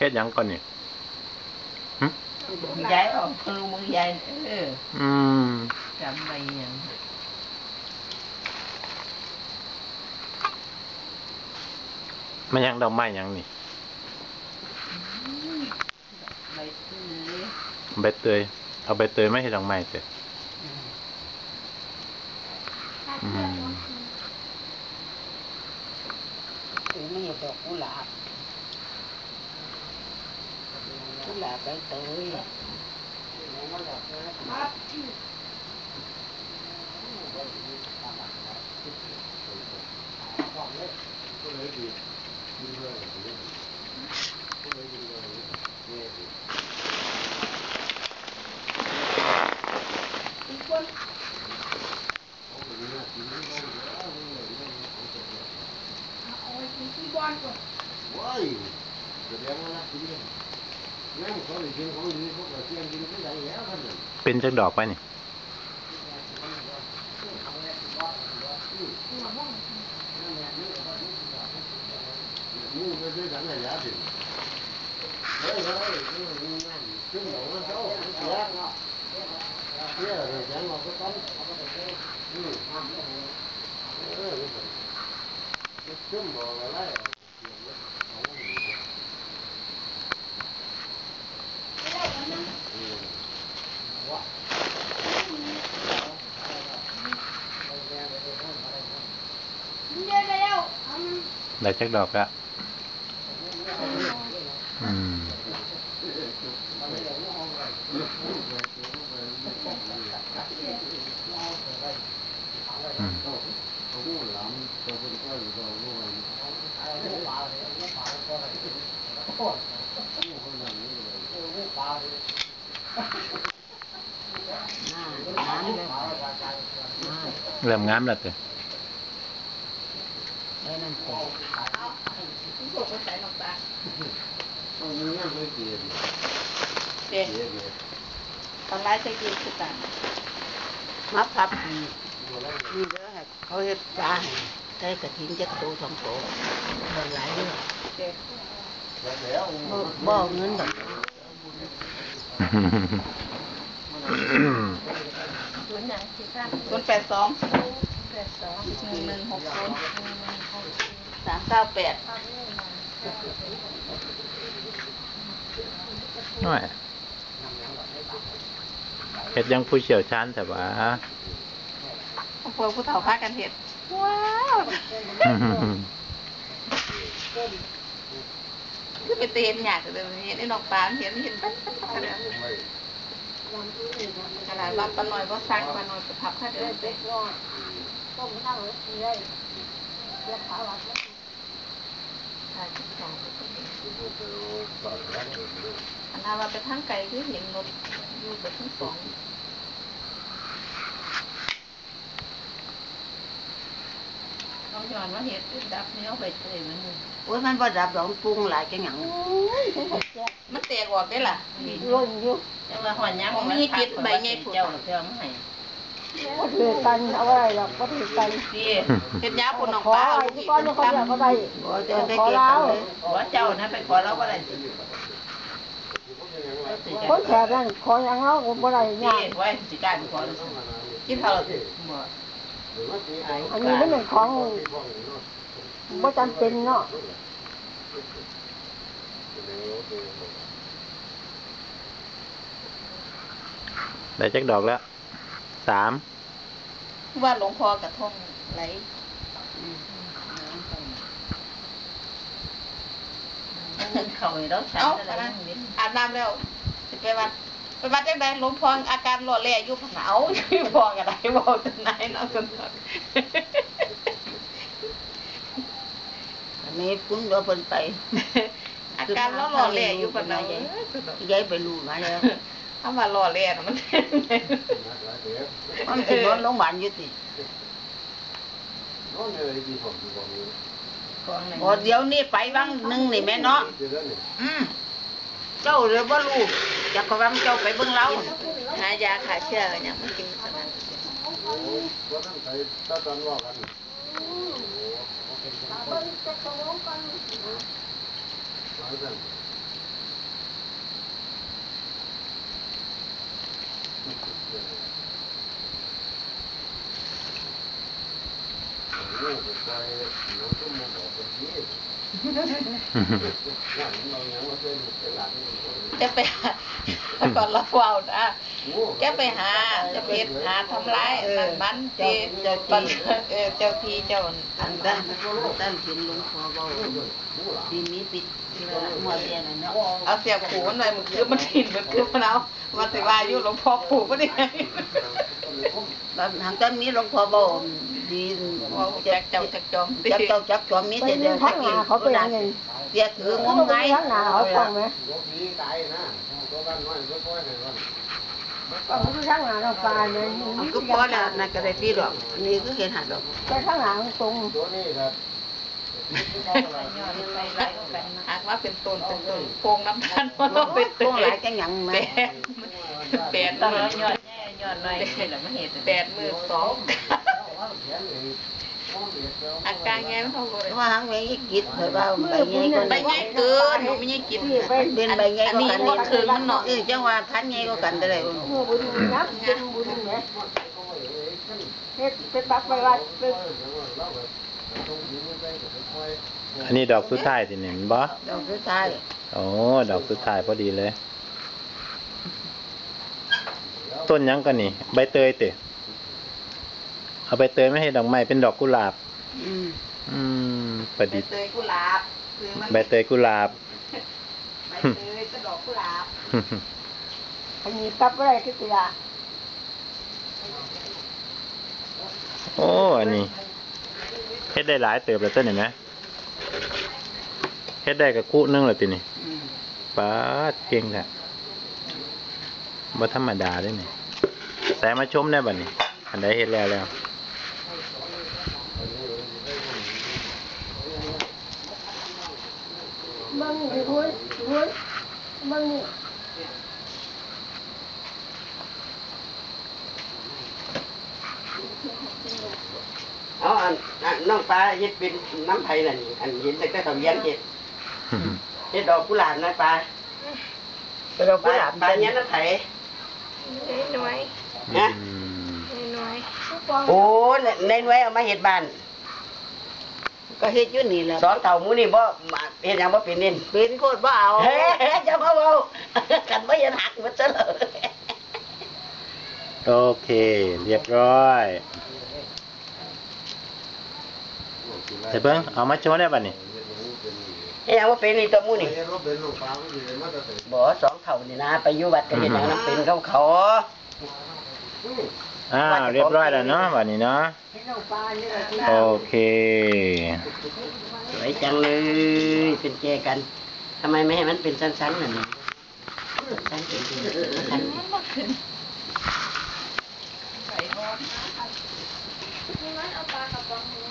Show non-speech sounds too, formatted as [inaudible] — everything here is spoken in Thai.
เฮ็ดหยังก่อนนี่ย้ายออกพลูมือย้ายเอออืมจำไปยังมันยังดอกไม้หยังนี่ใบตื้อใบเตยเอาใบเตยไม่ใช่ดอกไม้เตยอืม คือไม่เห็นดอกกุหลาบ กุหลาบใบเตย ว้ายแสดงว่ารักจริงเลยนั่งเขาได้กินของดีเขาก็เที่ยงกินไม่ได้แล้วท่านน่ะ เป็นจักดอกไปนี่มูไม่ได้ดังอะไรสิ ได้จักดอกละอืม อืม ผู้หลานตัวเป็นก้อยตัวผู้หลานผู้คนนั้นนี่เลย น้ำเลย เริ่มงามแล้วเต เตะตรงนี้นั่งไม่เกียร์เด็กเกียร์เลยตอนแรกจะกินคือกันมาพับนี่เด้อให้เขาเฮ็ดปลาให้ใส่กระถิ่นจักโตสองโตเบิ่งหลายเด้อเด็กแล้วบ่บ่เอาเงินดอกศูนย์ยังที่กันศูนย์แปดสองแปดสองหนึ่งหนึ่งหกศูนย์สามเก้าแปด น้อยเฮ็ดยังผู้เชี่ยวชาญแต่ว่าพวกผู้เฒ่าพากันเห็ด ว้าวคือไปเตียนอยากเลยเห็นไอ้นอกปลาเห็นเห็นปั๊บปั๊บปั๊บเลยขนาดว่าปลาหน่อยก็ซักปลาหน่อยไปพับข้าเดินไปถ่ายคลิปสองก็เห็น อันนั้นว่าไปทางไกลคือเห็นรถอยู่แบบทั้งสองเขาย้อนว่าเห็ดอึดดับเนี้ยไปเตยมันนี่โอ้ยมันบ่ดับดอกปรุงหลายจังหยังมันแตกออกได้ล่ะร่นอยู่แต่ว่าหอนยามผมมีจิตใบไงผุดเจ้าเจ้ามาให้ก็ถือกันเอาไว้หรอกก็ถือกันดีเห็ดยาปุ่นออกขอปลาอะไรลูกที่อีกก้อนเขาอยากเขาได้บ่จะไปขอเก็บเรากันเลยขอเจ้านะไปขอเราบ่ได้สิคนแขกนั่นขออย่างเราก็บ่ได้ที่ยากไว้สิการขอเราสิกินเท่าไหร่บ่อันนี้มันเป็นของบ่จำเป็นเนาะได้จักดอกแล้ว สามว่าหลวงพ่อกระทงไหลเขาให้เราฉันเอ้าอะไรนั่งนิดอาบน้ำแล้วสิไปวัดไปวัดจังไดหลวงพ่ออาการหล่อแหล่อยู่ผนเอาอยู่พอกันได้บอกจนไหนเนาะกันอันนี้ปุ้นเดี๋ยวเพิ่นไปอาการเราหล่อแหล่อยู่ผนเอายายไปรู้มาแล้ว ถ้ามาหล่อแหล่น่ะมันมันสินอนโรงพยาบาลอยู่ติน้องเลยดีผมดีผมนี้ของไหนบ่เดี๋ยวนี้ไปวังหนึงนี่แม่เนาะเจอแล้วนี่อืมเจ้าเรือบ่รู้จักก็วังเจ้าไปเบิ่งเราหายาขาเชื้อกันยังไม่กินสนั่นว่านั่นไปตาตอนว่ากันม [laughs] 要不哈？ กเป็นที่ว่าเราอย่างว่าเป็นเป็นหลานนี่จะไปหาก่อนเราเฝ้านะจะไปหาจะเพชรหาทำร้ายนั่นมันที่ปันเออเจ้าที่เจ้าอันนั้นอันนั้นเห็นหลวงพ่อเบาทีนี้ปิดหัวเรียนเนาะเอาเสียบหูมันหน่อยมันคือมันถิ่นมันคือมันเอามาสิว่าอยู่หลวงพ่อผูกก็ได้ไงบางทางก็มีหลวงพ่อเบาดีว่าแจกเจ้าจักจอมตีจักเจ้าจักจอมมีไปแต่ยืเดียนวข้าจะงหกิน้านเขาเป็นยังไง เสียถืองมไปไงยืนข้างหน้าเขาต้องไหมตัวผีตายนะตัวบ้านน้อยตัวพ่อยให้ว่าต้องไปข้างหน้าเราปลาเนี่ยมันก็พอแล้วนั่นก็ได้พี่ดอกนี่ก็เห็นหัดดอกไปข้างหลังตรงตัวนี้ครับหากว่าเป็นต้นเป็นต้นโพงน้ำตาลมันต้องเป็นพวกหลายจังหยังไหมแปดแปดต้องมือย้อนแน่ย้อนหน่อยนี่แหละมาเห็ดแปดมือสองแขนเองมองเดียดแล้วอาการไงมันเท่าเลยว่าหางแมงอีกิดเคยว่าใบใหญ่ก็ใบใหญ่เกินหนูไม่ใช่กินเป็นใบใหญ่อันก็นี้กันมันถึงมันเนาะเออจังว่าทันใหญ่ก็กันได้เลยมือบุญนับเป็นบุญเนี่ยเฮ็ดเป็นบักไปวัดเป็นอันนี้ดอกสุดท้ายสิเนี่ยเห็นบ่ดอกสุดท้ายโอ้ดอกสุดท้ายพอดีเลย ต้นหยังกันนี่ ใบเตยเตะ เอาใบเตยไม่ให้ดอกไม้เป็นดอกกุหลาบ อืมอืมประใบดิษฐ์เตยกุหลาบคือมันใบเตยกุหลาบใบเตยกระดอกกุหลาบอันนี้กลับอะไรที่ตัวโอ้อันนี้เฮ็ดได้หลายเติบแล้วต้นเห็นไหมเฮ็ดได้กับคู่นึงแล้วตินี่อืมป้าดเก่งแท้บ่ธรรมดาเด้นี่แต่มาชมได้บัดนี้อันใดเฮ็ดแล้วแล้ว มึงนี่บุญบุญมึงนี่อ๋ออันอันน้องปลาเฮ็ดเป็นน้ำไผ่น่ะนี่อันเห็นแต่แต่ทะเบียนเฮ็ดเฮ็ดดอกกุหลาบนะปลาดอกกุหลาบปลาเนี้ยน้ำไผ่น้อยนะน้อยโอ้ในในหน่วยเอามาเฮ็ดบ้าน ก็เฮ็ดอยู่นี่แหละสองเต่าหมูนี่บ่มาเฮ็ดหยังบ่เป็นนี่เป็นโคตรบ่เอาเฮ้ยจะมาเว้ากันบ่เฮ็ดหักหมดซะเลยโอเค เรียบร้อยแต่เบิ่งเอามาโชว์ได้บัดนี้เฮ็ดหยังบ่เป็นนี่ตัวหมูนี่เห็นว่าเป็นลูกปลาไม่ได้มาแต่บ่สองเท่านี่นะ ไปอยู่วัดก็เฮ็ดหยังนํเป็นเขาเขา อ่าเรียบร้อยแล้วเนาะบัดนี้เนาะให้น้องปลาเนี่ยโอเค สวยจังเลย เป็นแจกันทำไมไม่ให้มันเป็นสั้นๆน่ะนี่สั้นๆเป็นสั้นๆใส่ร้อนนี่มันเอาปลากระป๋องนี้